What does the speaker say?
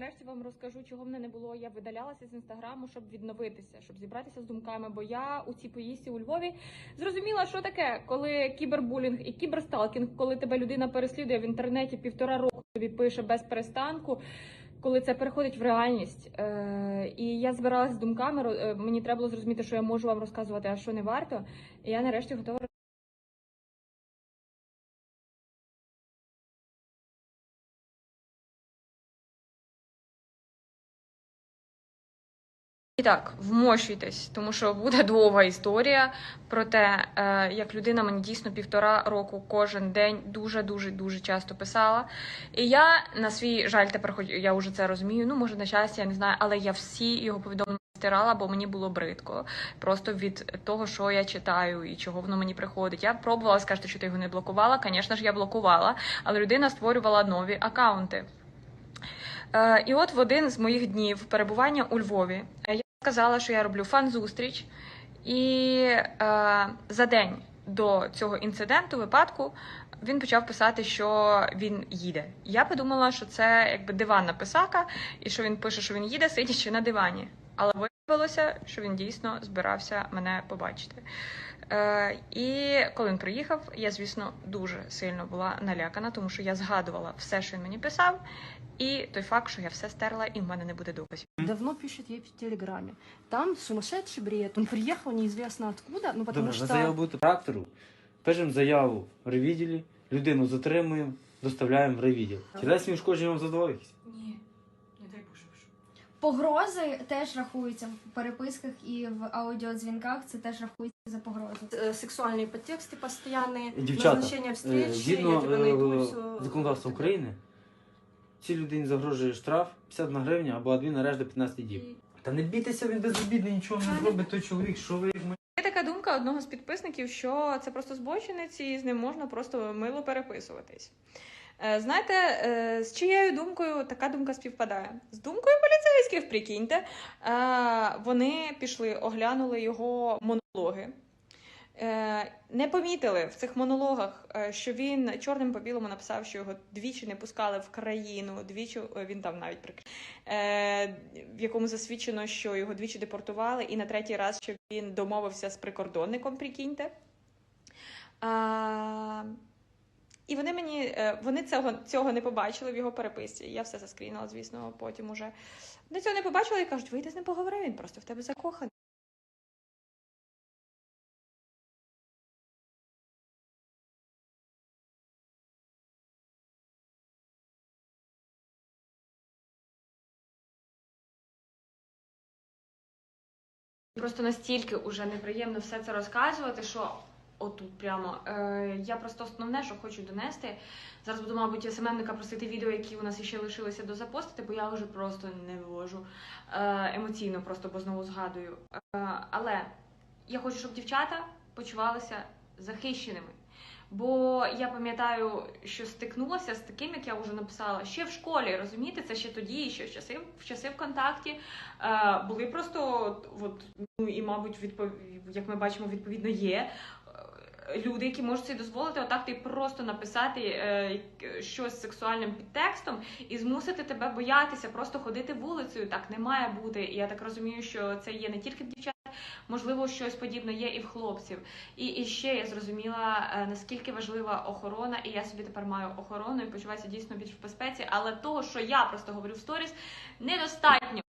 нарешті вам розкажу, чого мене не було. Я видалялася з інстаграму, щоб відновитися, щоб зібратися з думками. Бо я у цій поїздці у Львові зрозуміла, що таке, коли кібербулінг і кіберсталкінг, коли тебе людина переслідує в інтернеті півтора року, тобі пише без перестанку. Коли це переходить в реальність, е, і я збиралася з думками, е, мені треба було зрозуміти, що я можу вам розказувати, а що не варто. І я нарешті готова І так, вмощуйтесь, тому що буде довга історія про те, е, як людина мені дійсно півтора року кожен день дуже дуже часто писала. І я на свій жаль, тепер хоч я вже це розумію. Ну може на щастя, я не знаю, але я всі його повідомлення стирала, бо мені було бридко. Просто від того, що я читаю і чого воно мені приходить. Я пробувала сказати, що ти його не блокувала. Звісно ж, я блокувала, але людина створювала нові акаунти. Е, і от в один з моїх днів перебування у Львові я сказала, що я роблю фан-зустріч, і е, за день до цього інциденту, випадку, він почав писати, що він їде. Я подумала, що це якби диванна писака, і що він пише, що він їде, сидячи на дивані. Але виявилося, що він дійсно збирався мене побачити. Е, і коли він приїхав, я, звісно, дуже сильно була налякана, тому що я згадувала все, що він мені писав, і той факт, що я все стерла, і в мене не буде доказів. Давно пишет ей в Телеграме. Там сумасшедший бред. Он приехал неизвестно откуда, ну потому Добре, что... заяву будете трактору. Пишемо заяву в райвідділі, людину затримуємо, доставляємо в райвідділ. Тілесні ушкодження вам задавали? Ні, не дай Боже. Погрози теж рахуються в переписках і в аудіодзвінках. Це теж рахується за погрози. Э, Сексуальные подтексты постоянные, Дівчата, назначение е, встреч, згідно я тебя найду, е, всё. законодавства України, цій людині загрожує штраф 51 гривня або адмінарешт до 15 діб. Та не бійтеся, він безобідний, нічого не зробить той чоловік, що ви як Є така думка одного з підписників, що це просто збочинець і з ним можна просто мило переписуватись. Е, Знаєте, е, з чиєю думкою така думка співпадає? З думкою поліцейських, прикиньте. Е, Вони пішли, оглянули його монологи. Е, Не помітили в цих монологах, е, що він чорним по білому написав, що його двічі не пускали в країну, двічі е, він там навіть прик... в якому засвідчено, що його двічі депортували, і на третій раз, що він домовився з прикордонником, прикиньте. А, і вони мені вони цього, цього не побачили в його переписці. Я все заскрінила, звісно, потім уже. Вони цього не побачили і кажуть, вийди з ним поговори, він просто в тебе закоханий. Просто настільки уже неприємно все це розказувати, що отут прямо. Е, я просто основне, що хочу донести. Зараз буду, мабуть, СММника просити відео, які у нас ще лишилися до запостити, бо я вже просто не вивожу е, емоційно, просто бо знову згадую. Е, але я хочу, щоб дівчата почувалися захищеними. Бо я пам'ятаю, що стикнулася з таким, як я вже написала, ще в школі, розумієте, це ще тоді, ще в часи в часи ВКонтакті е, були просто от, ну і, мабуть, відпов... як ми бачимо, відповідно є. е, Люди, які можуть собі дозволити отак ти просто написати е, щось з сексуальним підтекстом і змусити тебе боятися, просто ходити вулицею. Так не має бути. І я так розумію, що це є не тільки в дівчат, можливо, щось подібне є і в хлопців. І, і ще я зрозуміла, е, наскільки важлива охорона, і я собі тепер маю охорону і почуваюся дійсно більш в безпеці. Але того, що я просто говорю в сторіс, недостатньо.